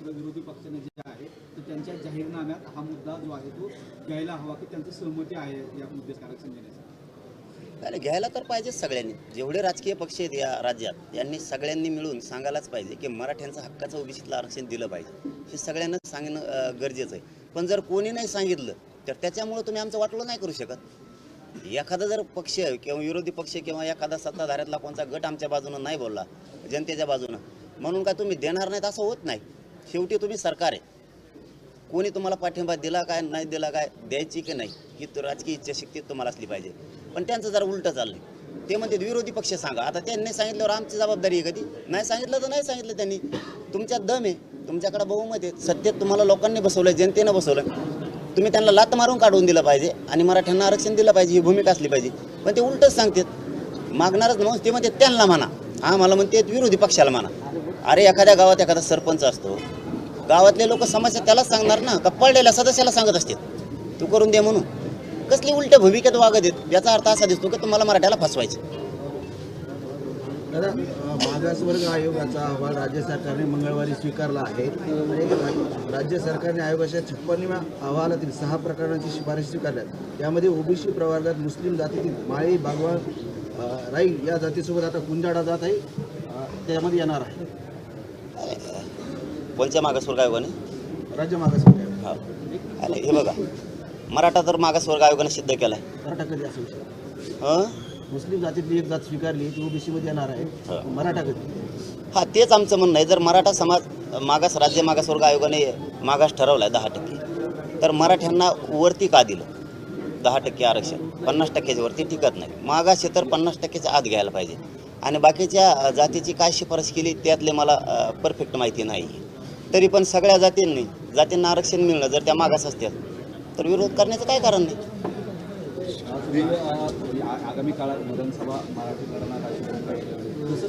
मात्र विरोधी पक्षाने जे आहे तर त्यांच्या जाहीरनाम्यात हा मुद्दा जो आहे तो घ्यायला हवा की त्यांचं सहमती आहे या मुद्द्यास आरक्षण देण्यासाठी आणि घ्यायला तर पाहिजेच सगळ्यांनी. जेवढे राजकीय पक्ष आहेत या राज्यात यांनी सगळ्यांनी मिळून सांगायलाच पाहिजे की मराठ्यांचं हक्काचं ओबीसीतलं आरक्षण दिलं पाहिजे. हे सगळ्यांना सांगणं गरजेचं आहे. पण जर कोणी नाही सांगितलं तर त्याच्यामुळं तुम्ही आमचं वाटलं नाही करू शकत. एखादा जर पक्ष किंवा विरोधी पक्ष किंवा एखादा सत्ताधाऱ्यातला कोणता गट आमच्या बाजूनं नाही बोलला जनतेच्या बाजूनं म्हणून काय तुम्ही देणार नाहीत असं होत नाही. शेवटी तुम्ही सरकार आहे. कोणी तुम्हाला पाठिंबा दिला काय नाही दिला काय द्यायची की नाही ही राजकीय इच्छाशक्ती तुम्हाला असली पाहिजे. पण त्यांचं जरा उलटं चाललंय. ते म्हणते विरोधी पक्ष सांगा. आता त्यांनी सांगितल्यावर आमची जबाबदारी आहे कधी नाही सांगितलं तर नाही सांगितलं त्यांनी. तुमच्या दम आहे. तुमच्याकडे बहुमत आहे. सत्तेत तुम्हाला लोकांनी बसवलं जनतेनं बसवलं तुम्ही त्यांना लात मारून काढून दिलं पाहिजे आणि मराठ्यांना आरक्षण दिलं पाहिजे ही भूमिका असली पाहिजे. पण ते उलटच सांगतात. मागणारच म्हणून ते म्हणते त्यांना म्हणा. हा मला म्हणते विरोधी पक्षाला म्हणा. अरे एखाद्या गावात एखादा सरपंच असतो गावातले लोक समस्या त्यालाच सांगणार ना का पडलेल्या सदस्याला सांगत असतात तू करून दे म्हणून. कसली उलट्या भूमिकेत वागत आहेत याचा अर्थ असा दिसतो की तुम्हाला मराठ्याला फसवायचं. दादा मागासवर्ग आयोगाचा अहवाल राज्य सरकारने मंगळवारी स्वीकारला आहे. राज्य सरकारने आयोगाच्या छप्पन्नव्या अहवालातील सहा प्रकरणांची शिफारस स्वीकारल्या यामध्ये ओबीसी प्रवर्गात मुस्लिम जातीतील माळी बागवान राई या जातीसोबत आता कुंजाडा जात आहे. त्यामध्ये येणार आहे. कोणत्या मागासवर्ग आयोगाने? राज्य मागासवर्ग आयोग. हा. हे बघा मराठा तर मागासवर्ग आयोगाने सिद्ध केला आहे मराठा कधी असू हं? मुस्लिम जातीतली एक जात स्वीकारली ती ओबीसी मध्ये येणार आहे. मराठा कधी? हा तेच आमचं म्हणणं आहे. जर मराठा समाज मागास राज्य मागासवर्ग आयोगाने मागास ठरवला आहे दहा टक्के तर मराठ्यांना वरती का दिलं? दहा टक्के आरक्षण. पन्नास टक्क्याच्या वरती टिकत नाही. मागास हे तर पन्नास टक्क्याच्या आत घ्यायला पाहिजे. आणि बाकीच्या जातीची काय शिफारस केली त्यातले मला परफेक्ट माहिती नाही तरी पण सगळ्या जातींनी जातींना आरक्षण मिळणं जर त्या मागास असतील तर विरोध करण्याचं काय कारण नाही? आगामी काळात विधानसभा मराठी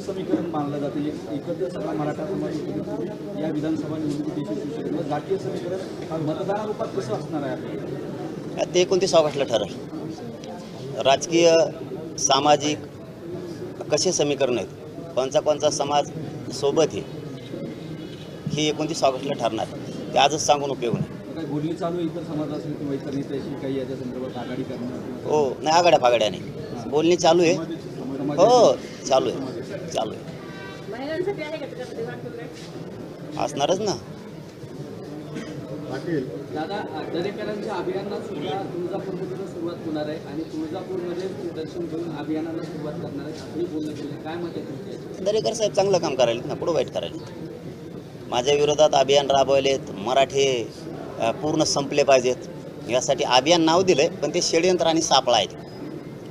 समीकरण मानलं जातं एक एकत्र सगळा मराठा समाज एकत्रित होऊन या विधानसभा निवडणुकीत यशस्वी होऊ शकेल. मग जातीय समीकरण मतदानारूपात कसं असणार आहे? आपल्याला? ते एकोणतीस ऑगस्टला ठरल? राजकीय सामाजिक कसे समीकरण आहेत? कोणचा कोणचा समाज सोबत आहे? हे एकोणतीस ऑगस्टला ठरणार. ते आजच सांगून उपयोग नाही. मग काही बोलणी चालू आहे इतर समाज असेल किंवा इतर नेत्याशी काही याच्या संदर्भात आघाडी करणं हो नाही आगाड्या फागाड्याने बोलणी चालू आहे. हो चालू आहे. चालू आहे. असणारच ना. दादा दरेकरांच्या अभियानाला सुद्धा तुळजापूरमधून सुरुवात होणार आहे आणि तुळजापूरमध्ये ते दर्शन घेऊन अभियानाला सुरुवात करणार आहे असंही बोलणं केलं काय मत आहे तुमच्या दरेकर साहेब चांगलं काम करायला ना पुढं वाईट करायला माझ्या विरोधात अभियान राबवलेत मराठे पूर्ण संपले पाहिजेत. यासाठी अभियान नाव दिलंय पण ते षडयंत्र आणि सापळा आहेत.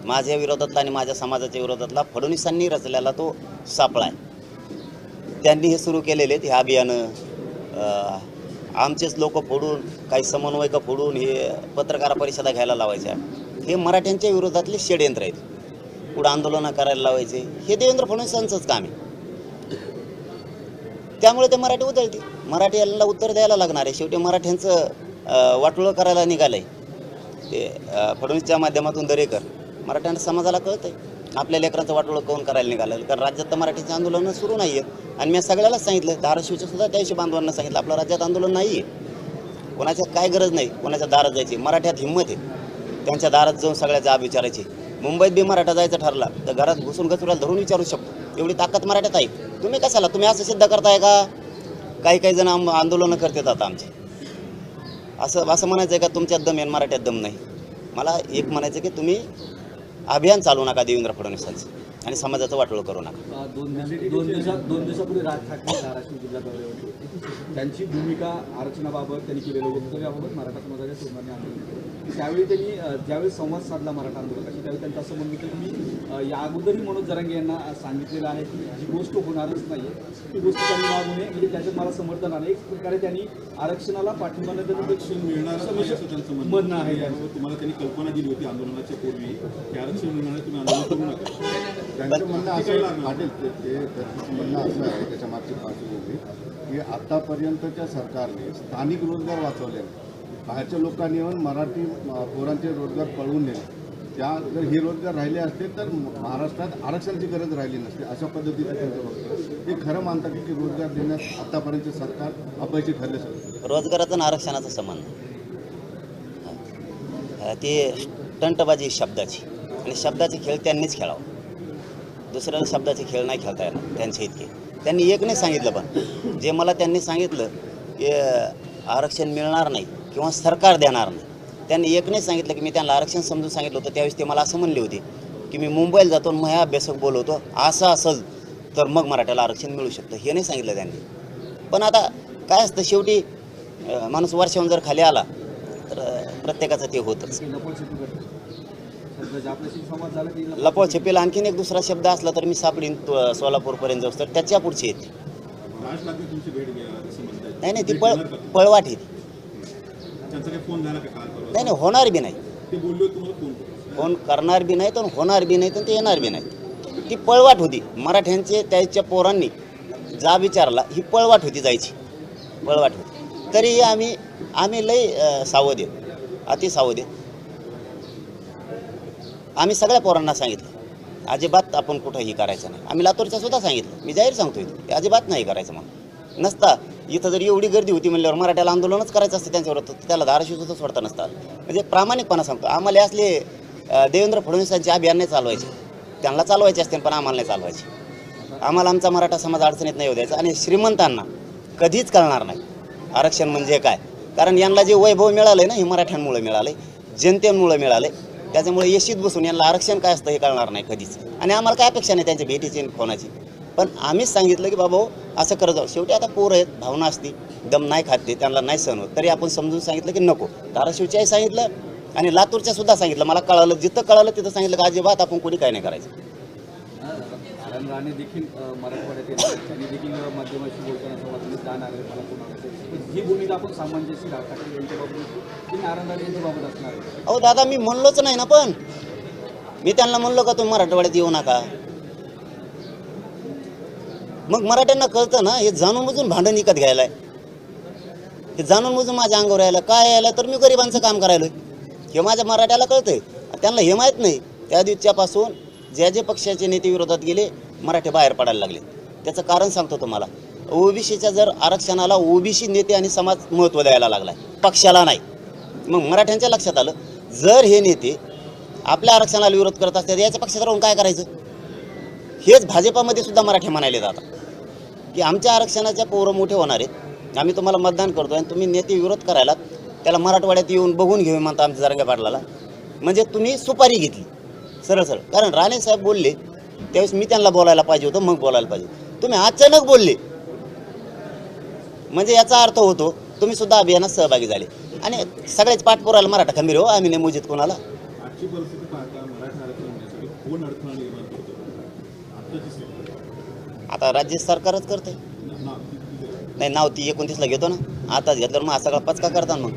माझ्या विरोधातला आणि माझ्या समाजाच्या विरोधातला फडणवीसांनी रचलेला तो सापळा आहे. त्यांनी हे सुरू केलेले आहेत हे अभियानं आमचेच लोक फोडून काही समन्वयक फोडून हे पत्रकार परिषदा घ्यायला लावायच्या. हे मराठ्यांच्या विरोधातले षडयंत्र आहेत. पुढं आंदोलनं करायला लावायचे. हे देवेंद्र फडणवीसांचंच काम आहे. त्यामुळे ते मराठी उतरते. मराठी याला उत्तर द्यायला लागणार आहे. शेवटी मराठ्यांचं वाटोळं करायला निघालं आहे ते फडणवीसच्या माध्यमातून दरेकर मराठ्यांना समाजाला कळतं आहे आपल्या लेकरांचं वाटोळं कोण करायला निघालं कारण राज्यात तर मराठीचं आंदोलन सुरू नाही आहे आणि मी सगळ्यालाच सांगितलं धाराशिवच्या सुद्धा त्याविषयी बांधवांना सांगितलं. आपल्या राज्यात आंदोलन नाही आहे कोणाच्या काय गरज नाही. कोणाच्या दारात जायची. मराठ्यात हिंमत आहे. त्यांच्या दारात जाऊन सगळ्या जाब विचारायची. मुंबईत बी मराठा जायचं ठरला तर घरात घुसून घचुराला धरून विचारू शकतो. एवढी ताकद मराठ्यात आहे. तुम्ही कशाला? तुम्ही असं सिद्ध करताय का? काही काही जण आम आंदोलनं करतात आता आमचे. असं असं म्हणायचं आहे का तुमच्यात दम आहे मराठ्यात दम नाही? मला एक म्हणायचं की तुम्ही अभियान चालू नका देवेंद्र फडणवीसांचं आणि समाजाचं वाटोळं करू नका. दोन दोन दोन दिवसापूर्वी राज ठाकरे धाराशिव जिल्हा दौऱ्यावर त्यांची भूमिका आरक्षणाबाबत त्यांनी केलेलं वक्तव्याबाबत मराठा समाजाच्या तरुणांनी आंदोलन केलं त्यावेळी त्यांनी ज्यावेळी संवाद साधला मराठा आंदोलकाशी त्यावेळी त्यांचं असं म्हणणं होतं की मी अ, या अगोदरही मनोज जरांगे यांना सांगितलेलं आहे की जी गोष्ट होणारच नाही ती गोष्ट त्यांनी मागू नये म्हणजे त्याच्यात मला समर्थन आलं एक प्रकारे त्यांनी आरक्षणाला पाठिंबा आरक्षण मिळणार त्यांचं म्हणणं आहे. तुम्हाला त्यांनी कल्पना दिली होती आंदोलनाच्या पूर्वी की आरक्षण मिळणार आहे, तुम्ही आंदोलन करू नका. त्यांचं म्हणणं असं पाटील ते त्यांचं म्हणणं असं आहे त्याच्या मागची पार्श्वभूमी की आतापर्यंतच्या सरकारने स्थानिक रोजगार वाचवले. बाहेरच्या लोकांनी येऊन मराठी पोरांचे रोजगार पळवून नेले. त्या जर हे रोजगार राहिले असते तर महाराष्ट्रात आरक्षणाची गरज राहिली नसते अशा पद्धतीचं त्यांचं बघतो ते खरं मानतात की रोजगार देण्यास आतापर्यंत सरकार अपयशी ठरले सर. रोजगाराचा आणि आरक्षणाचा संबंध. ते टंटबाजी शब्दाची. आणि शब्दाचे खेळ त्यांनीच खेळावं. दुसऱ्याला शब्दाचे खेळ नाही खेळता येणार त्यांच्या इतके. त्यांनी एक नाही सांगितलं पण. जे मला त्यांनी सांगितलं की आरक्षण मिळणार नाही. किंवा सरकार देणार नाही. त्यांनी एक नाही सांगितलं की मी त्यांना आरक्षण समजून सांगितलं होतं त्यावेळेस ते मला असं म्हणले होते की मी मुंबईला जातो आणि माझ्या अभ्यासक बोलवतो असं असेल तर मग मराठ्याला आरक्षण मिळू शकतं. हे नाही सांगितलं त्यांनी. पण आता काय असतं शेवटी माणूस वर्षाहून जर खाली आला तर प्रत्येकाचं ते होतच. लपव छपेल आणखीन एक दुसरा शब्द असला तर मी सापडीन सोलापूरपर्यंत जाऊस तर त्याच्या पुढची येते नाही नाही ती पळ? पळवाट आहे ती त्यांचा काही फोन झाला का काल परवा नाही नाही होणार बी नाही. फोन करणार बी नाही तर होणार बी नाही तर ते येणार बी नाही ती पळवाट होती. मराठ्यांचे त्याच्या पोरांनी जा विचारला ही पळवाट होती जायची. पळवाट होती. तरी आम्ही आम्ही लई सावध आहे. अति सावध आम्ही सगळ्या पोरांना सांगितलं. अजिबात आपण कुठंही करायचं नाही. आम्ही लातूरच्या सुद्धा सांगितलं. मी जाहीर सांगतो इथं अजिबात नाही करायचं म्हणून. नसता. इथं जर एवढी गर्दी होती म्हणल्यावर मराठ्याला आंदोलनच करायचं असतं त्यांच्यावर तर त्याला धाराशिव सुद्धा सोडता नसतात म्हणजे प्रामाणिकपणा सांगतो. आम्हाला असले देवेंद्र फडणवीसांचे अभियान नाही चालवायचे. त्यांना चालवायचे असते पण आम्हाला नाही चालवायचे. आम्हाला आमचा मराठा समाज अडचणीत नाही येऊ द्यायचा आणि श्रीमंतांना कधीच कळणार नाही. आरक्षण म्हणजे काय? कारण यांना जे वैभव मिळालंय ना हे मराठ्यांमुळे मिळालंय जनतेमुळे मिळालंय. त्याच्यामुळे येशीत बसून यांना आरक्षण काय असतं हे कळणार नाही कधीच. आणि आम्हाला काय अपेक्षा नाही त्यांच्या भेटीची कोणाची? फोनाची पण आम्हीच सांगितलं की बाबा असं करत जाऊ. शेवटी आता पोरं आहेत भावना असती. दम नाही खात ते त्यांना नाही सहन होत. तरी आपण समजून सांगितलं की नको. धाराशिवच्याही सांगितलं आणि लातूरच्या सुद्धा सांगितलं. मला कळालं जिथं कळालं तिथं सांगितलं की अजिबात आपण कोणी काय नाही करायचं. देखील देखील माध्यमाशी बोलताना ही भूमिका आपण सामंजस्य अहो दादा मी म्हणलोच नाही ना पण. मी त्यांना म्हणलो का तुम्ही मराठवाड्यात येऊ नका? मग मराठ्यांना कळतं ना हे जाणून बुजून भांडण विकत घ्यायला हे जाणून बुजून माझ्या अंगावर यायला काय यायला? तर मी गरिबांचं काम करायलो हे माझ्या मराठ्याला कळतंय. त्यांना हे माहीत नाही. त्या दिवसापासून ज्या जे पक्षाचे नेते विरोधात गेले मराठे बाहेर पडायला लागले. त्याचं कारण सांगतो तुम्हाला. ओबीसीच्या जर आरक्षणाला ओबीसी नेते आणि समाज महत्त्व द्यायला लागलाय. पक्षाला नाही. मग मराठ्यांच्या लक्षात आलं जर हे नेते आपल्या आरक्षणाला विरोध करत असतात याच्या पक्षात राहून काय करायचं? हेच भाजपामध्ये सुद्धा मराठी म्हणायले जातात. की आमच्या आरक्षणाच्या पोरं मोठे होणार आहेत. आम्ही तुम्हाला मतदान करतो आणि तुम्ही नेते विरोध करायला त्याला मराठवाड्यात येऊन बघून घेऊ म्हणता आमच्या जरंगे पाटलाला. म्हणजे तुम्ही सुपारी घेतली. सरळ सरळ. कारण राणे साहेब बोलले त्यावेळेस मी त्यांना बोलायला पाहिजे होतं मग बोलायला पाहिजे तुम्ही अचानक बोलले. म्हणजे याचा अर्थ होतो तुम्ही सुद्धा अभियानात सहभागी झाले. आणि सगळ्याच पाठपुराला मराठा खंबीर हो आम्ही नाही मोजित कोणाला. आजची परिस्थिती पाहता मराठा आरक्षण होण्यासाठी कोण अडथळा निर्माण करतो? आत्ताची स्थिती. आता राज्य सरकारच करते नाही नाव ती एकोणतीसला घेतो ना. आताच घेतल्यावर मग हा सगळा पचका करता मग.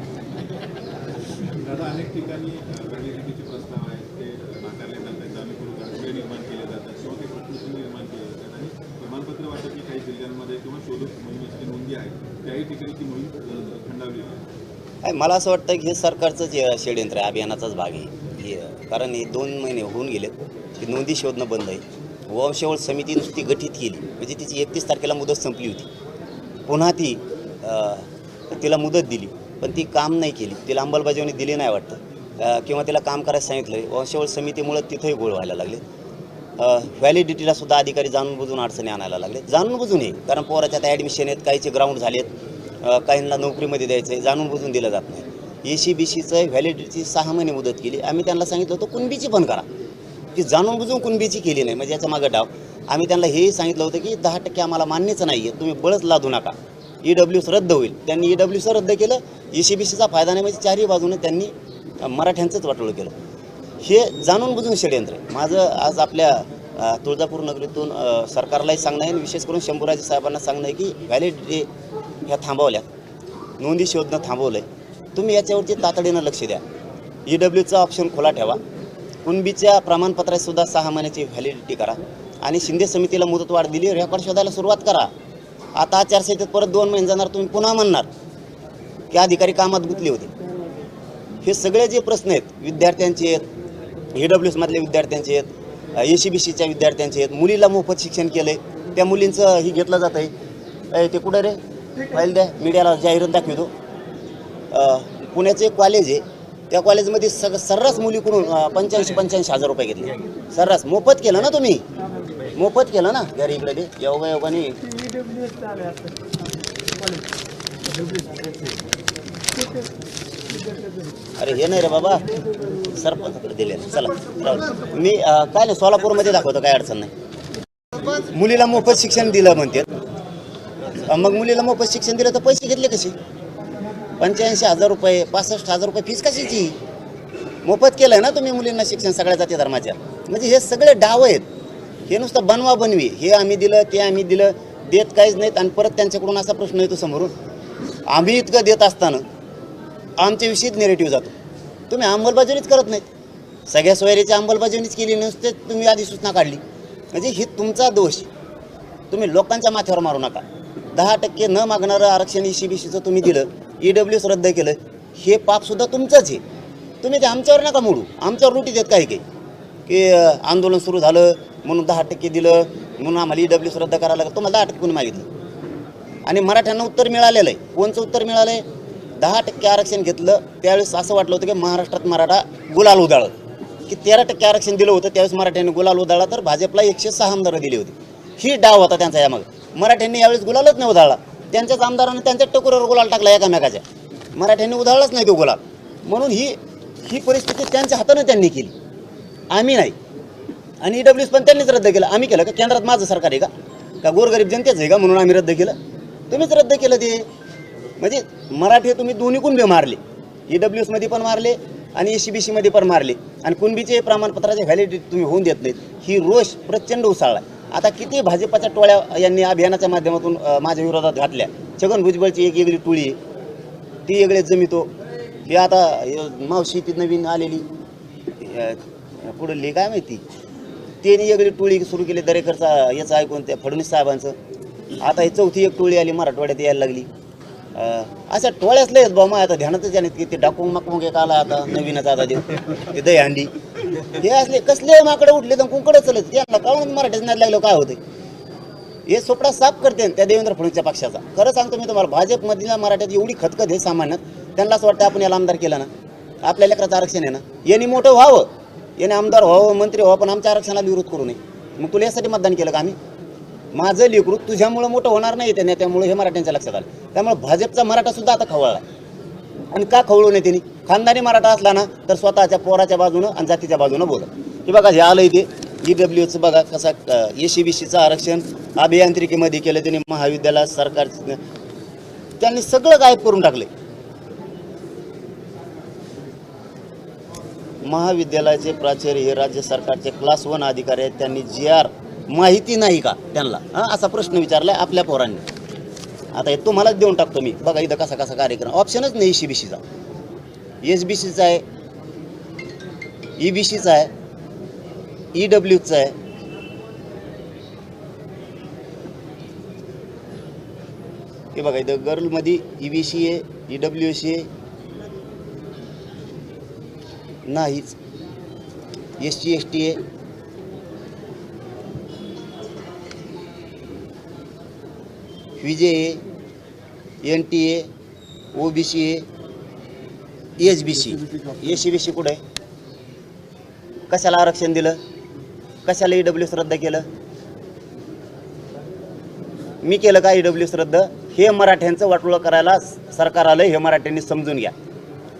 दादा अनेक ठिकाणी व्हॅलिडिटीचे प्रस्ताव आहेत ते नाकारले जातात. जाणीवपूर्वक अडथळे निर्माण केले जातात. किंवा काही प्रश्न निर्माण केले जातात. आणि प्रमाणपत्र वाटपी काही जिल्ह्यांमध्ये किंवा शोधक मोहिमेची जी नोंदी आहे त्याही ठिकाणी ती मोहीम अ, खंडावली आहे. काय मला असं वाटतं की हे सरकारचंच हे षडयंत्र आहे अभियानाचाच भाग आहे. हे कारण हे दोन महिने होऊन गेलेत. की नोंदी शोधणं बंद आहे. वंशवळ समिती नुसती गठीत केली. म्हणजे तिची एकतीस तारखेला मुदत संपली होती. पुन्हा ती तिला मुदत दिली. पण ती काम नाही केली. तिला अंमलबजावणी दिली नाही वाटतं. किंवा तिला काम करायला सांगितलं वंशवळ समितीमुळं तिथंही गोळ व्हायला लागले. व्हॅलिडिटीला सुद्धा अधिकारी जाणून बुजून अडचणी आणायला लागले. जाणून बुजून ये कारण पोराच्या आता ॲडमिशन आहेत. काहीचे ग्राउंड झालेत. आहेत काहींना नोकरीमध्ये द्यायचं आहे जाणून बुजून दिलं जात नाही. ए सी बी सीचं व्हॅलिडिटी सहा महिने मुदत केली. आम्ही त्यांना सांगितलं होतं कुणबीची पण करा. की जाणून बुजून कुणबीची केली नाही म्हणजे याच्या मागं डाव. आम्ही त्यांना हेही सांगितलं होतं की दहा टक्के आम्हाला मान्यच नाही आहे तुम्ही बळच लादू नका. ई डब्ल्यूस रद्द होईल. त्यांनी ई डब्ल्यूचं रद्द केलं ई सी बी सीचा फायदा नाही म्हणजे चारही बाजूने त्यांनी मराठ्यांचंच वाटोळं केलं. हे जाणून बुजून षडयंत्र. माझं आज आपल्या तुळजापूर नगरीतून सरकारलाही सांगणं आहे आणि विशेष करून शंभूराजे साहेबांना सांगणं आहे की व्हॅलिडिटी ह्या थांबवल्या. नोंदी शोधणं थांबवलं आहे तुम्ही याच्यावरती तातडीनं लक्ष द्या. ई डब्ल्यूचा ऑप्शन खुला ठेवा. कुणबीच्या प्रमाणपत्रात सुद्धा सहा महिन्याची व्हॅलिडिटी करा. आणि शिंदे समितीला मुदतवाढ दिली रेकॉर्ड शोधायला सुरुवात करा. आता आचारसंहितेत परत दोन महिने जाणार तुम्ही पुन्हा म्हणणार की अधिकारी कामात गुंतले होते. हे सगळे जे प्रश्न आहेत विद्यार्थ्यांचे आहेत ए डब्ल्यू एसमधल्या विद्यार्थ्यांचे आहेत ए सी बी सीच्या विद्यार्थ्यांचे आहेत मुलीला मोफत शिक्षण केलं आहे त्या मुलींचं ही घेतलं जातं आहे ते कुठं रे? फाईल द्या मीडियाला जाहिरात दाखवतो. पुण्याचे पुण्याचं एक कॉलेज आहे त्या कॉलेजमध्ये सग सर्रास मुलीकडून पंच्याऐंशी पंच्याऐंशी हजार रुपये घेतले. सर्रास. मोफत केलं ना तुम्ही? मोफत केलं ना? घरी इकडे ते. योगा योगाने अरे हे नाही रे बाबा. सरपंचाकडे दिले. चला राहुल मी अं, काय नाही सोलापूरमध्ये दाखवतो काय अडचण नाही. मुलीला मोफत शिक्षण दिलं म्हणते. मग मुलीला मोफत शिक्षण दिलं तर पैसे घेतले कसे? पंच्याऐंशी हजार रुपये पासष्ट हजार रुपये फीस कशाची? मोफत केलं ना तुम्ही मुलींना शिक्षण सगळ्या जाती धर्माच्या. म्हणजे हे सगळे डाव आहेत. हे नुसतं बनवा बनवी. हे आम्ही दिलं ते आम्ही दिलं. देत काहीच नाहीत आणि परत त्यांच्याकडून असा प्रश्न येतो समोरून. आम्ही इतकं देत असताना आमच्याविषयीच नेरेटिव्ह जातो. तुम्ही अंमलबजावणीच करत नाहीत. सगळ्या सोयरीची अंमलबजावणीच केली नसते तुम्ही आधी सूचना काढली. म्हणजे ही तुमचा दोष. तुम्ही लोकांच्या माथ्यावर मारू नका. दहा टक्के न मागणारं आरक्षण ई सी बी सीचं तुम्ही दिलं. ई डब्ल्यू एस रद्द केलं हे पापसुद्धा तुमचंच आहे. तुम्ही ते आमच्यावर नका मोडू. आमच्यावर रोटी देत काही काही की आंदोलन सुरू झालं म्हणून दहा टक्के दिलं म्हणून आम्हाला ई डब्ल्यू एस रद्द करायला लागलं. तुम्हाला दहा टक्के कोणी मागितलं? आणि मराठ्यांना उत्तर मिळालेलं आहे. कोणचं उत्तर मिळालं आहे दहा टक्के आरक्षण घेतलं. त्यावेळेस असं वाटलं होतं की महाराष्ट्रात मराठा गुलाल उदाळत की तेरा टक्के आरक्षण दिलं होतं त्यावेळेस मराठ्यांनी गुलाल उधाळला तर भाजपला एकशे सहा आमदारं दिली होती. ही डाव होता त्यांचा यामागे. मराठ्यांनी यावेळेस गुलालच नाही उधाळला. त्यांच्याच आमदारानं त्यांच्या टकोरावर गुलाल टाकला एकामेकाच्या. मराठ्यांनी उधळलाच नाही तो गुलाल. म्हणून ही ही परिस्थिती त्यांच्या हातानं त्यांनी केली. आम्ही नाही. आणि डब्ल्यू पण त्यांनीच रद्द केलं. आम्ही केलं का? केंद्रात माझं सरकार आहे का? का गोरगरीब जनतेच आहे का? म्हणून आम्ही रद्द केलं. तुम्हीच रद्द केलं ते. म्हणजे मराठी तुम्ही दोन्ही कुणबे मारले? ई डब्ल्यू एसमध्ये पण मारले आणि ए सी बी सीमध्ये पण मारले. आणि कुणबीचे प्रमाणपत्राचे व्हॅलिडिटी तुम्ही होऊन देत नाहीत. ही रोष प्रचंड उसळला आता किती भाजपाच्या टोळ्या यांनी अभियानाच्या माध्यमातून माझ्या विरोधात घातल्या? छगन भुजबळची एक वेगळी टोळी ती वेगळे जमितो. हे आता मावशी ती नवीन आलेली. पुढं पुढली काय माहिती? त्यांनी वेगळी टोळी सुरू केली दरेकरचा याचं ऐकून त्या फडणवीस साहेबांचं. आता ही चौथी एक टोळी आली मराठवाड्यात यायला लागली. अशा टोळ्याच लयच बा मग आता. ध्यानातच याने की ते डाकू मग एक आला आता नवीनच आता देऊ ते दही हे असले कसले माकडे उठले तर कुंकडे चलत. त्यांना काऊन मराठीच नाही लागलं काय होते हे सोपडा साफ करते त्या देवेंद्र फडणवीसच्या पक्षाचा. खरं सांगतो मी तुम्हाला भाजपमधल्या मराठ्यात एवढी खतखत हे सामान्यात. त्यांना असं वाटतं आपण याला आमदार केला ना. आपल्या लेकराचं आरक्षण आहे ना. यांनी मोठं व्हावं. याने आमदार व्हावं मंत्री व्हावं पण आमच्या आरक्षणाला विरोध करू नये. मग तुला यासाठी मतदान केलं का आम्ही? माझं लेकरू तुझ्यामुळं मोठं होणार नाही त्या नेत्यामुळे हे मराठ्यांच्या लक्षात आलं. त्यामुळे भाजपचा मराठा सुद्धा आता खवळला. आणि का खवळू नये त्यांनी? खानदानी मराठा असला ना तर स्वतःच्या पोराच्या बाजूनं आणि जातीच्या बाजूनं बोलत की बघा हे आलं इथे ई डब्ल्यूचं बघा कसा ए सी बी सीचं आरक्षण अभियांत्रिकीमध्ये केलं त्यांनी महाविद्यालयात सरकार त्यांनी सगळं गायब करून टाकले महाविद्यालयाचे प्राचार्य हे राज्य सरकारचे क्लास वन अधिकारी आहेत. त्यांनी जी आर माहिती नाही का त्यांना? हां असा प्रश्न विचारलाय आपल्या पोरांनी. आता हे तुम्हालाच देऊन टाकतो मी. बघा इथं कसा कसा कार्यक्रम. ऑप्शनच नाही सी बी सीचा एस बी सीचा आहे. ई बी सीचा आहे. ई डब्ल्यूचा आहे. हे बघा इथं गर्लमध्ये ई बी सी आहे ई डब्ल्यू सी आहे. नाहीच. एस टी एस टी आहे. VJ N T A O B C H B C. A C B C कुठं आहे? कशाला आरक्षण दिलं? कशाला ई डब्ल्यू एस रद्द केलं? मी केलं का ई डब्ल्यू एस रद्द हे मराठ्यांचं वाटोळं करायला सरकार आलं हे मराठ्यांनी समजून घ्या.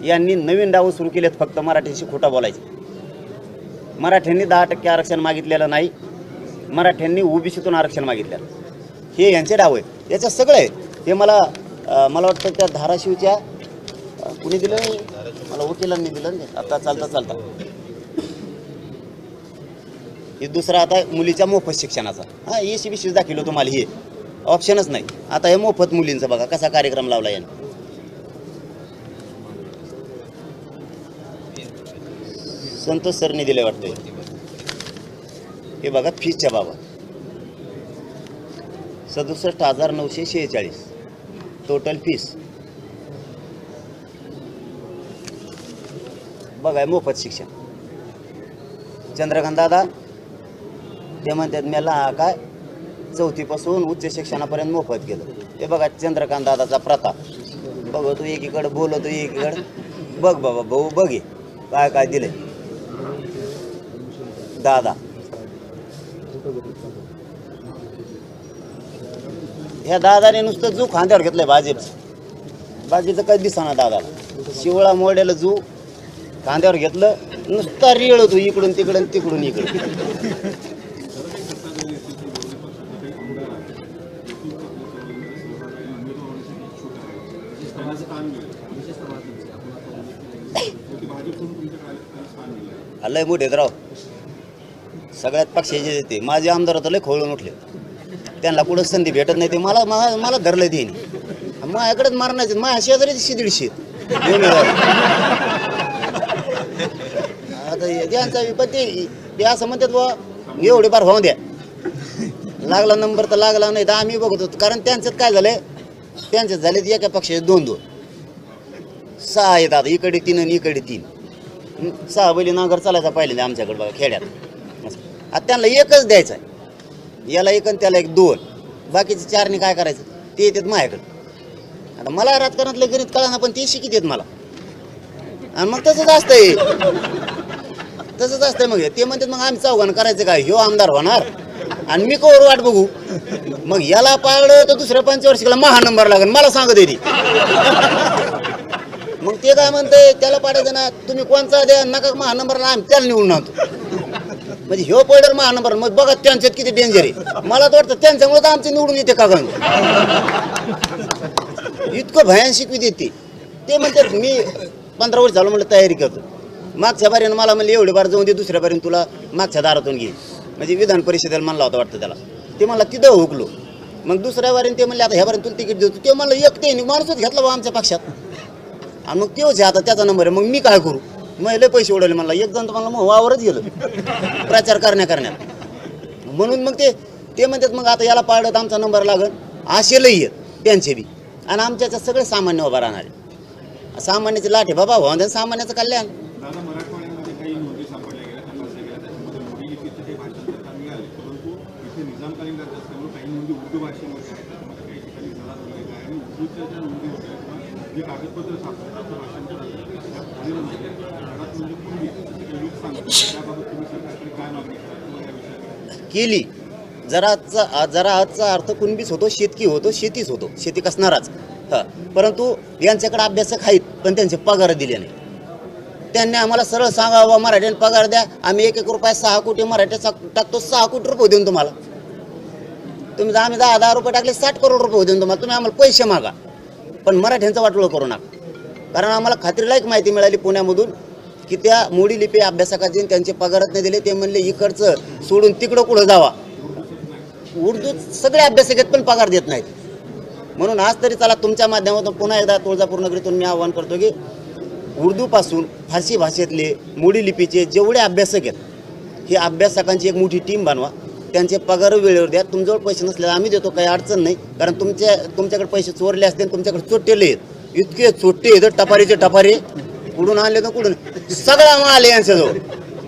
यांनी नवीन डाव सुरू केलेत फक्त मराठ्यांशी खोटं बोलायचे. मराठ्यांनी दहा टक्के आरक्षण मागितलेलं नाही. मराठ्यांनी ओबीसीतून आरक्षण मागितलेलं. हे यांचे डाव आहेत. याचं सगळं आहे हे मला मला वाटतं त्या धाराशिवच्या कुणी दिलं मला वकिलांनी दिलं नाही. आता चालता चालता. हे दुसरा आता मुलीच्या मोफत शिक्षणाचा. हां ए सी बी सी दाखवलं तुम्हाला हे. ऑप्शनच नाही. आता हे मोफत मुलींचं बघा कसा कार्यक्रम लावला याने. संतोष सरने दिले वाटतं हे बघा फीजच्या बाबा सदुसष्ट हजार नऊशे शेहेचाळीस. टोटल फीस बघा मोफत शिक्षण. चंद्रकांत दादा ते म्हणतात मला काय चौथीपासून उच्च शिक्षणापर्यंत मोफत केलं ते बघा चंद्रकांत दादाचा प्रताप. बघ तू एकीकडे बोलतो एकीकडे बघ बाबा भाऊ बघे काय काय दिले दादा ह्या दादाने नुसतं जू खांद्यावर घेतलंय भाजपचं बाकीचं काही दिसाना दादाला. शिवळा मोड्याला जू खांद्यावर घेतलं नुसता रिळ होतो इकडून तिकडून तिकडून इकडून लय मोठे राव. सगळ्यात पक्षाचे ते. माझे आमदार तर लय खोळून उठले त्यांना कुठं संधी भेटत नाही ते मला मला मला धरलं ते माझ्याकडेच मारण्याचे माझ्या शेजारी शिदीडशी आता त्यांचा पण ते असं म्हणतात बुवा एवढे फार होऊन द्या. लागला नंबर तर लागला नाही तर आम्ही बघत. होतो कारण त्यांच्यात काय झालंय? त्यांच्यात झाले एका पक्षाचे दोन दोन. सहा आहेत आता. इकडे तीन आणि इकडे तीन. सहा बैली नांगर चालायचा पाहिले आमच्याकडे बघा खेड्यात. आता त्यांना एकच द्यायचा आहे याला एक आणि त्याला एक दोन. बाकीचे चारने काय करायचं? ते येतात माझ्याकडे. आता मला राजकारणातलं गणित कळाना पण ते शिकित येत मला. आणि मग तसंच असतंय. तसंच असतंय मग हे. ते म्हणतात मग आम्ही चौघानं करायचं काय? ह्यो आमदार होणार. आणि मी कवर वाट बघू. मग याला पाळलं तर दुसऱ्या पंचवर्षिकला महा नंबर लागेल. मला सांगत येते मग ते काय म्हणते त्याला पाडायचं ना तुम्ही कोणचा द्या? नका महा नंबर आम्ही त्याला निवडून आणतो. म्हणजे ह्यो पडर महा नंबर मग बघा त्यांच्यात किती डेंजर आहे. मला तर वाटतं त्यांच्यामुळे तर आमचे निवडून येते का गण इतकं भयान शिकवी देते ते. म्हणतात मी पंधरा वर्ष झालं म्हणलं तयारी करतो. मागच्या बारीनं मला म्हणलं एवढे बार जाऊन दे दुसऱ्या बारीनं तुला मागच्या दारातून घे. म्हणजे विधान परिषदेला म्हणला होता वाटतं त्याला. ते मला तिथं हुकलो. मग दुसऱ्या बारीनं ते म्हणले आता ह्या बारीनं तुला तिकीट देतो. ते म्हणलं एक ते माणूसच घेतला बा आमच्या पक्षात. आणि मग तेच आहे आता त्याचा नंबर आहे मग मी काय करू? मग लय पैसे उडवले मला एक जण तर मला मग वावरच गेलं. प्रचार करण्या करण्यात. म्हणून मग ते ते म्हणतात मग आता याला पाळत आमचा नंबर लागल. असे लई आहेत त्यांचे बी. आणि आमच्याच्या सगळे सामान्य उभा राहणारे. सामान्याचे लाठी बाबा हो आणि सामान्याचं कल्याण केली. जराचा जरा आजचा अर्थ कुणबीच होतो शेतकी होतो शेतीच होतो शेती कसणाराच. परंतु यांच्याकडे अभ्यासक आहेत पण त्यांचे पगार दिले नाही. त्यांनी आम्हाला सरळ सांगावं मराठ्याने पगार द्या. आम्ही एक एक रुपये सहा कोटी मराठ्याचा टाकतो सहा कोटी रुपये देऊन तुम्हाला. तुम्ही आम्ही दहा दहा रुपये टाकले साठ करोड रुपये देऊन तुम्हाला. तुम्ही आम्हाला पैसे मागा. पण मराठ्यांचं वाटलं करू नका. कारण आम्हाला खात्रीलायक माहिती मिळाली पुण्यामधून. की त्या मोडी लिपी अभ्यासकाचे त्यांचे पगारच नाही दिले ते म्हणले इकडचं सोडून तिकडं कुठं जावा? उर्दू सगळे अभ्यासक आहेत पण पगार देत नाहीत. म्हणून आज तरी चला तुमच्या माध्यमातून पुन्हा एकदा तुळजापूर नगरीतून मी आवाहन करतो की उर्दूपासून फारसी भाषेतले मोडी लिपीचे जेवढे अभ्यासक आहेत हे अभ्यासकांची एक मोठी टीम बनवा. त्यांचे पगार वेळेवर द्या. तुमच्याजवळ पैसे नसले आम्ही देतो काही अडचण नाही. कारण तुमच्या तुमच्याकडे पैसे चोरले असते तुमच्याकडे चोट्टेले आहेत. इतके चोट्टे आहेत टपारीचे टपारी. कुठून आणले तर कुठून? सगळा माल आहे यांच्याजवळ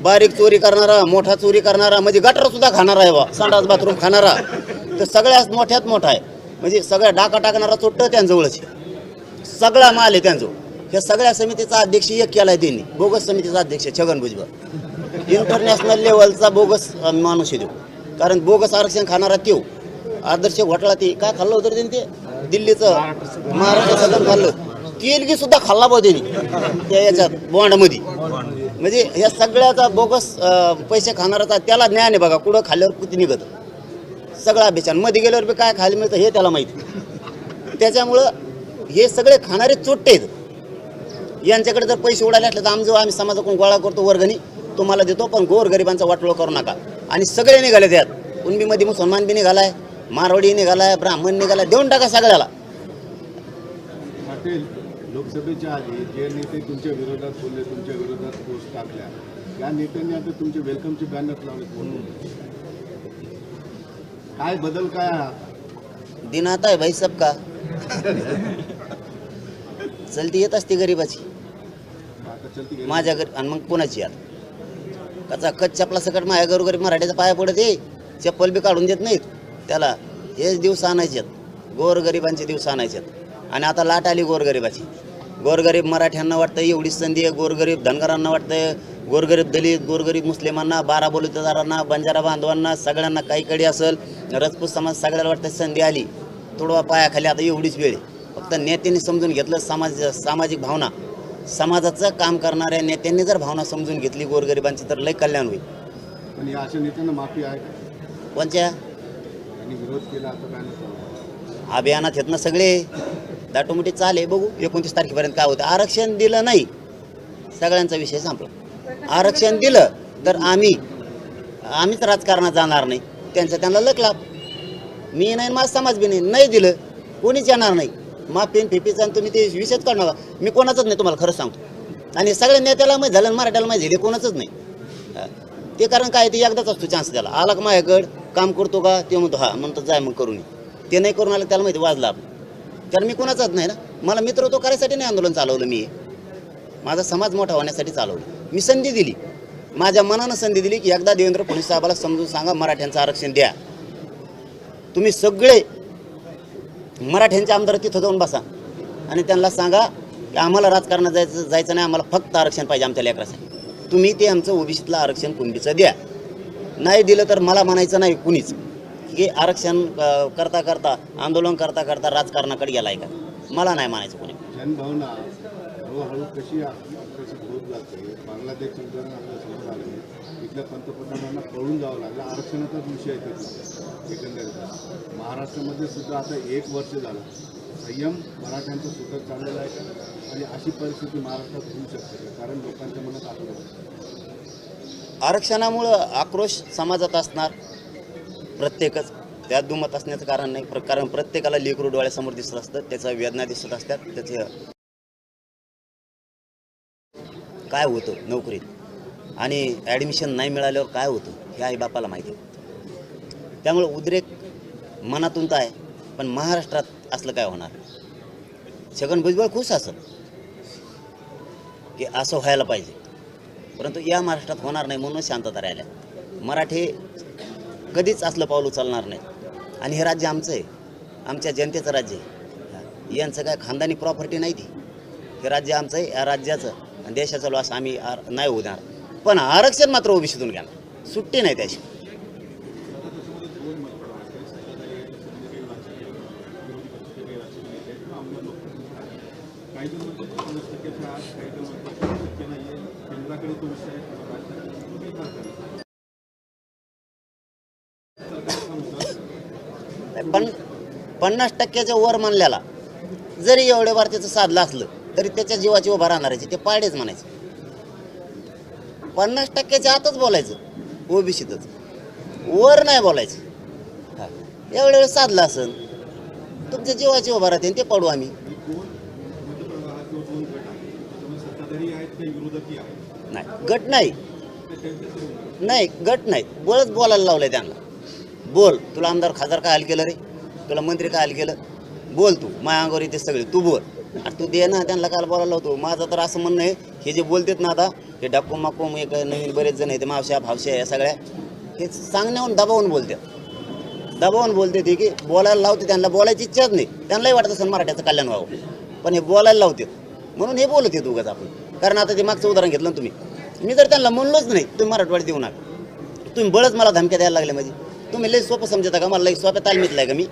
बारीक चोरी करणारा मोठा चोरी करणारा म्हणजे गटर सुद्धा खाणारा आहे बा. संडास बाथरूम खाणारा. तर सगळ्यात मोठ्यात मोठा आहे. म्हणजे सगळ्या डाका टाकणारा चोट्ट त्यांजवळच सगळा माल आहे त्यांजवळ ह्या सगळ्या समितीचा अध्यक्ष एक केलाय त्यांनी. बोगस समितीचा अध्यक्ष छगन भुजबळ. इंटरनॅशनल लेवलचा बोगस माणूस आहे कारण बोगस आरक्षण खाणारा त्यो. आदर्श घोटाळा ते. काय खाल्लं होतं रे त्यांनी ते? दिल्लीचं महाराष्ट्र सदन खाल्लं. केलगी सुद्धा खाल्ला पाहिजे त्या याच्यात बॉन्डमध्ये. म्हणजे या सगळ्याचा बोगस पैसे खाणाराचा त्याला ज्ञान आहे बघा कुठं खाल्ल्यावर किती निघत. सगळा बेचानमध्ये गेल्यावर बी काय खायला मिळतं हे त्याला माहिती. त्याच्यामुळं हे सगळे खाणारे चोट्टे आहेत. यांच्याकडे जर पैसे उडाले असले तर आमचं आम्ही समाजाकडून गोळा करतो वर्गणी तुम्हाला देतो पण गोर गरिबांचा वाटलो करू नका. आणि सगळे निघाले त्यात कुणबीमध्ये मुसलमान बी निघालाय मारवाडी निघालाय ब्राह्मण निघालाय देऊन टाका सगळ्याला. लोकसभेच्या आधी जे नेते तुमच्या विरोधात बोलले तुमच्या विरोधात पोस्ट टाकल्या त्या नेत्यांनी आता तुमचे वेलकमचे बॅनर लावले काय बदल काय हा? दिन आता है भाई सबका. चलती येत असते गरीबाची. आता चलती गेली. माझ्या घरी आणि मग कोणाची आता कचा कच चपला सकट माझ्या गरोगरीब मराठीचा पाया पडत ये चप्पल बी काढून देत नाहीत. त्याला हेच दिवस आणायचे गोरगरिबांचे दिवस आणायचे आणि आता लाट आली गोरगरिबाची. गोरगरीब मराठ्यांना वाटतं एवढी संधी आहे गोरगरीब धनगरांना वाटतं गोरगरीब दलित गोरगरीब मुस्लिमांना बारा बलुतेदारांना बंजारा बांधवांना सगळ्यांना काही कडी असेल रजपूत समाज सगळ्याला वाटतं संधी आली. तोडवा पायाखाली आता एवढीच वेळ. फक्त नेत्यांनी समजून घेतलं समाज सामाजिक भावना. समाजाचं काम करणाऱ्या नेत्यांनी जर भावना समजून घेतली गोरगरिबांची तर लय कल्याण होईल. पण या अशा नेत्यांना माफी आहे का? कोणत्या विरोध केला अभियानात आहेत ना सगळे. दाटोमुटी चाले बघू. एकोणतीस तारखेपर्यंत काय होतं. आरक्षण दिलं नाही. सगळ्यांचा विषय संपला. आरक्षण दिलं तर आम्ही आम्हीच राजकारणात जाणार नाही. त्यांचा त्यांना लक लाभ. मी नाही माझा समाज बी नाही. नाही दिलं. कोणीच येणार नाही. माफीन फिफीचा आणि तुम्ही ते विषयच काढणार मी कोणाचंच नाही तुम्हाला खरं सांगतो. आणि सगळ्या नेत्याला माहीत झालं आणि मराठ्याला माहीत झाली कोणाचंच नाही. ते कारण काय ते एकदाच असतो चान्स त्याला. आला का माझ्याकड? काम करतो का? ते म्हणतो हा. म्हणतो जाय मग करून ते नाही करून आलं त्याला माहिती वाजला आपण कारण मी कोणाचाच नाही ना. मला मित्र तो करायसाठी नाही आंदोलन चालवलं मी. माझा समाज मोठा होण्यासाठी चालवलं. मी संधी दिली. माझ्या मनानं संधी दिली की एकदा देवेंद्र फडणवीस साहेबाला समजून सांगा मराठ्यांचं आरक्षण द्या. तुम्ही सगळे मराठ्यांचे आमदार तिथं जाऊन बसा आणि त्यांना सांगा की आम्हाला राजकारणात जायचं जायचं नाही आम्हाला फक्त आरक्षण पाहिजे आमच्या लेकरासाठी. तुम्ही ते आमचं ओबीसीतलं आरक्षण कुणबीचं द्या. नाही दिलं तर मला म्हणायचं नाही कुणीच. की आरक्षण करता करता आंदोलन करता करता राजकारणाकडे गेलाय का? मला नाही म्हणायचं कोणी. जनभावना हळूहळू कशी होत जाते उदाहरण आपल्यासमोर आलं. आहे इथल्या पंतप्रधानांना जावं लागलं. आरक्षणाचाच विषय आहे तिथला एकंदरीत. महाराष्ट्रामध्ये सुद्धा आता एक वर्ष झालं. संयम मराठ्यांचं सुद्धा चाललेलं आहे आणि अशी परिस्थिती महाराष्ट्रात होऊ शकते कारण लोकांच्या मनात आक्रोश. आरक्षणामुळं आक्रोश समाजात असणार. प्रत्येकच त्यात दुमत असण्याचं कारण नाही. प्र- कारण प्रत्येकाला लेकरू डोळ्यासमोर दिसत असतं. त्याच्या वेदना दिसत असतात. त्याचे काय होतं? नोकरीत. आणि ॲडमिशन नाही मिळाल्यावर काय होतं? हे आई बापाला माहिती आहे. त्यामुळे उद्रेक मनातून तर आहे. पण महाराष्ट्रात असलं काय होणार? छगन भुजबळ खुश असत की असं व्हायला पाहिजे. परंतु या महाराष्ट्रात होणार नाही म्हणून शांतता राहिल्या. मराठी कधीच असलं पाऊल उचलणार नाही. आणि हे राज्य आमचं आहे. आमच्या जनतेचं राज्य आहे. यांचं काय खानदानी प्रॉपर्टी नाही ती. हे राज्य आमचं आहे या राज्याचं. आणि देशाचा लॉस आम्ही आर- नाही होऊ देणार पण आरक्षण मात्र ओबीसीतून घेणार. सुट्टी नाही त्याशी काही जण म्हणतात पन्नास टक्क्याच्या आत काही जण म्हणतात पन्नास टक्के नाही आहे केंद्राकडे तो विषय आहे राज्याकडे तो काही फार नाही. पण पन्नास टक्क्याच्या वर मानल्याला जरी एवढे बार त्याचं साधलं असलं तरी त्याच्या जीवाची उभा राहणारायचे ते पाडेच म्हणायचे. पन्नास टक्क्याच्या आतच बोलायचं. ओबीसीतच. वर नाही बोलायचं. हा. एवढ्या वेळ साधलं असेल तुमच्या जीवाची उभा राहते ते पाडू आम्ही. नाही गट नाही. नाही गट नाही. बळच बोलायला लावलंय त्यांना. बोल तुला आमदार खासदार काय हाल केलं रे? तुला मंत्री काय हाल केलं? बोल तू माया अंगावर येते सगळे तू बोल. आणि तू दे ना त्यांना काल बोलायला लावतो. माझं तर असं म्हणणं आहे हे जे बोलतेत ना आता हे डाकू माकूम एक नवीन बरेच जण आहेत मावश्या भावश्या या सगळ्या हे सांगण्याहून दबावून बोलतात. दबावून बोलते ते की बोलायला लावते त्यांना बोलायची इच्छाच नाही. त्यांनाही वाटत असेल मराठ्याचं कल्याण व्हावं. पण हे बोलायला लावते म्हणून हे बोलत येत उगाच आपण. कारण आता ते मागचं उदाहरण घेतलं ना तुम्ही. मी जर त्यांना म्हणलोच नाही तुम्ही मराठवाडी देऊ नका. तुम्ही बळच मला धमक्या द्यायला लागल्या माझी. तुम्ही लई सोपं समजता का मला लई सोप्या तालमीतला आहे का मी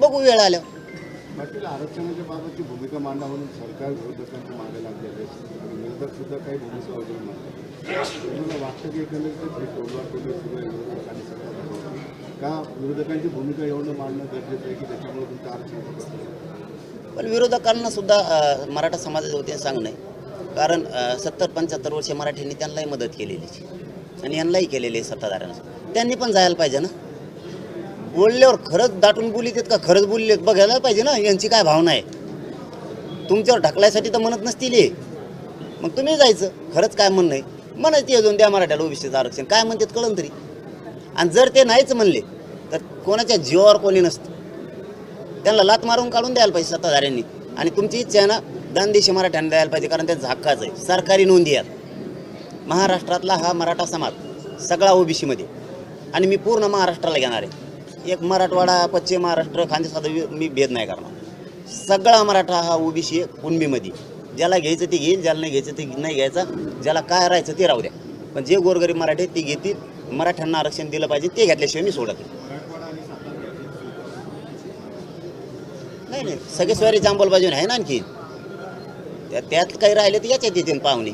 बघू वेळ आल्या पाटील आरक्षणाच्या बाबतची भूमिका मांडा म्हणून सरकार विरोधकांच्या मागे लागलेले आहे. आणि विरोधक सुद्धा काही भूमिका वगैरे मांडतात तुम्हाला वाटतं की एकंदरीत तोडवा तोडवी सुरू आहे विरोधकांनी सरकारबरोबर? का विरोधकांची भूमिका एवढं मांडणं गरजेचं आहे की त्याच्यामुळे तुमचं आरक्षण होत असेल? पण विरोधकांना सुद्धा मराठा समाजाच्या वतीने सांगणं कारण सत्तर पंच्याहत्तर वर्षे मराठ्यांनी त्यांनाही मदत केलेली. आणि यांनाही केलेले सत्ताधाऱ्यांना. त्यांनी पण जायला पाहिजे ना. बोलल्यावर खरंच दाटून बोलीत का खरंच बोललेत बघायला पाहिजे ना यांची काय भावना आहे. तुमच्यावर ढकलायसाठी तर म्हणत नसतील हे. मग तुम्ही जायचं खरंच काय म्हणणं आहे. म्हणायचं अजून द्या मराठ्याला ओबीसीचं आरक्षण. काय म्हणतात कळन तरी. आणि जर ते नाहीच म्हणले तर कोणाच्या जीवावर कोणी नसतं. त्यांना लात मारून काढून द्यायला पाहिजे सत्ताधाऱ्यांनी. आणि तुमची इच्छा आहे ना दानदेशी मराठ्यांना द्यायला पाहिजे कारण त्यांचा हक्काच आहे. सरकारी नोंदी आहेत. महाराष्ट्रातला हा मराठा समाज सगळा ओबीसीमध्ये. आणि मी पूर्ण महाराष्ट्राला घेणार आहे. एक मराठवाडा पश्चिम महाराष्ट्र खानदेशाचा मी भेद नाही करणार. सगळा मराठा हा ओबीसी आहे कुणबीमध्ये. ज्याला घ्यायचं ते घेईल ज्याला नाही घ्यायचं ते नाही घ्यायचं ज्याला काय राहायचं ते राहू द्या. पण जे गोरगरीब मराठी ते घेतील. मराठ्यांना आरक्षण दिलं पाहिजे ते घेतल्याशिवाय मी सोडत नाही. नाही सगळे स्वारी जांबोल बाजून आहे ना आणखी. त्या त्यात काही राहिले तर याच्यात येतील पाहुणे.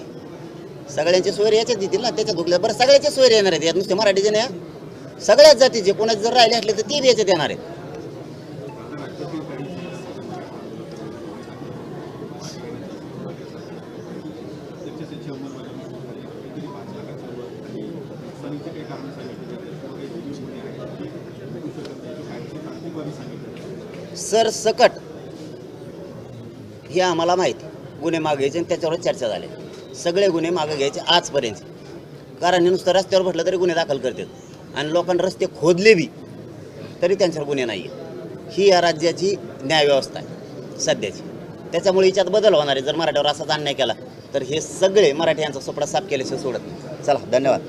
सगळ्यांचे सोयरे याच्यात येतील ना त्याच्यात दुखल्या बरं सगळ्याचे सोयरे येणार आहेत यात नुसते मराठीचे नाही सगळ्याच जातीचे कोणाचे जर राहिले असले तर ते बी याच्यात येणार आहेत. सर सकट. हे आम्हाला माहिती. गुन्हे मागायचे आणि त्याच्यावर चर्चा झाली. सगळे गुन्हे मागे घ्यायचे आजपर्यंत. कारण नुसतं रस्त्यावर म्हटलं तरी गुन्हे दाखल करतात. आणि लोकांनी रस्ते खोदले बी तरी त्यांच्यावर गुन्हे नाही आहेत ही या राज्याची न्यायव्यवस्था आहे सध्याची. त्याच्यामुळे हिच्यात बदल होणार आहे. जर मराठ्यावर असाच अन्याय केला तर हे सगळे मराठी यांचा सोपडा साफ केल्याशिवाय सोडत चला धन्यवाद.